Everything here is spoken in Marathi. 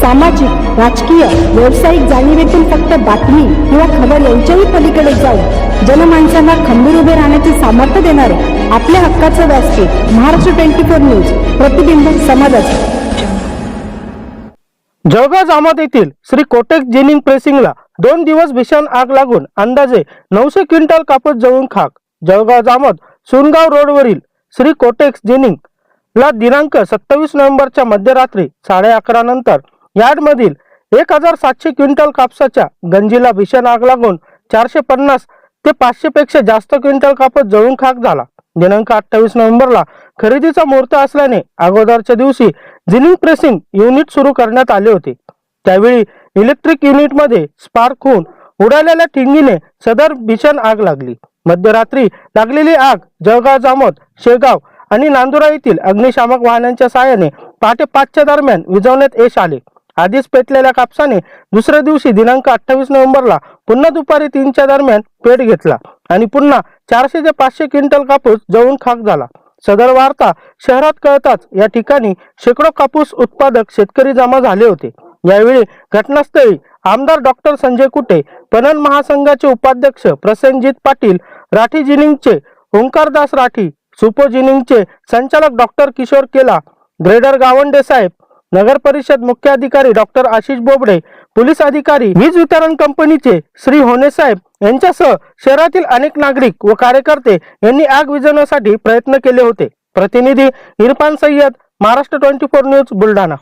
सामाजिक राजकीय व्यावसायिक जाणीवेतून फक्त बातमी किंवा खबर यांच्याही पलीकडे जाऊन जनमानसांना खंबीर उभे राहण्याचे सामर्थ्य देणारे आपल्या हक्काचं व्यासपीठ महाराष्ट्र ट्वेंटी फोर न्यूज प्रतिबिंब समाजाचे. जळगाव जामत येथील श्री कोटेक जिनिंग प्रेसिंगला दोन दिवस भीषण आग लागून अंदाजे नऊशे क्विंटल कापूस जळून खाक. जळगाव जामत सुनगाव रोडवरील श्री कोटेक्स जिनिंग ला दिनांक सत्तावीस नोव्हेंबरच्या मध्यरात्री साडे अकरा नंतर यार्डमधील एक हजार सातशे क्विंटल कापसाच्या गंजीला भीषण आग लागून चारशे पन्नास ते पाचशे पेक्षा जास्त क्विंटल कापस जळून खाक झाला. दिनांक अठ्ठावीस नोव्हेंबरला खरेदीचा मुहूर्त असल्याने अगोदरच्या दिवशी जिनिंग प्रेसिंग युनिट सुरू करण्यात आले होते. त्यावेळी इलेक्ट्रिक युनिटमध्ये स्पार्क होऊन उडालेल्या ठिंगीने सदर भीषण आग लागली. मध्यरात्री लागलेली आग जळगाव जामोद शेगाव आणि नांदुरा येथील अग्निशामक वाहनांच्या सहाय्याने पहाटे पाचच्या दरम्यान विझवण्यात यश आले. आधीच पेटलेल्या कापसाने दुसऱ्या दिवशी दिनांक अठ्ठावीस नोव्हेंबरला पुन्हा दुपारी तीनच्या दरम्यान पेट घेतला आणि पुन्हा चारशे ते पाचशे क्विंटल कापूस जळून खाक झाला. सदर वार्ता शहरात कळताच या ठिकाणी शेकडो कापूस उत्पादक शेतकरी जमा झाले होते. यावेळी घटनास्थळी आमदार डॉक्टर संजय कुटे पणन महासंघाचे उपाध्यक्ष प्रसेनजित पाटील राठी जिनिंगचे ओंकारदास राठी सुपो जिनिंगचे संचालक डॉक्टर किशोर केला ग्रेडर गावंडे साहेब नगर परिषद मुख्य अधिकारी डॉक्टर आशिष बोबडे पोलीस अधिकारी वीज वितरण कंपनीचे श्री होने साहेब यांच्यासह शहरातील अनेक नागरिक व कार्यकर्ते यांनी आग विझवण्यासाठी प्रयत्न केले होते. प्रतिनिधी Irfan Sayyad Maharashtra twenty four news Buldhana.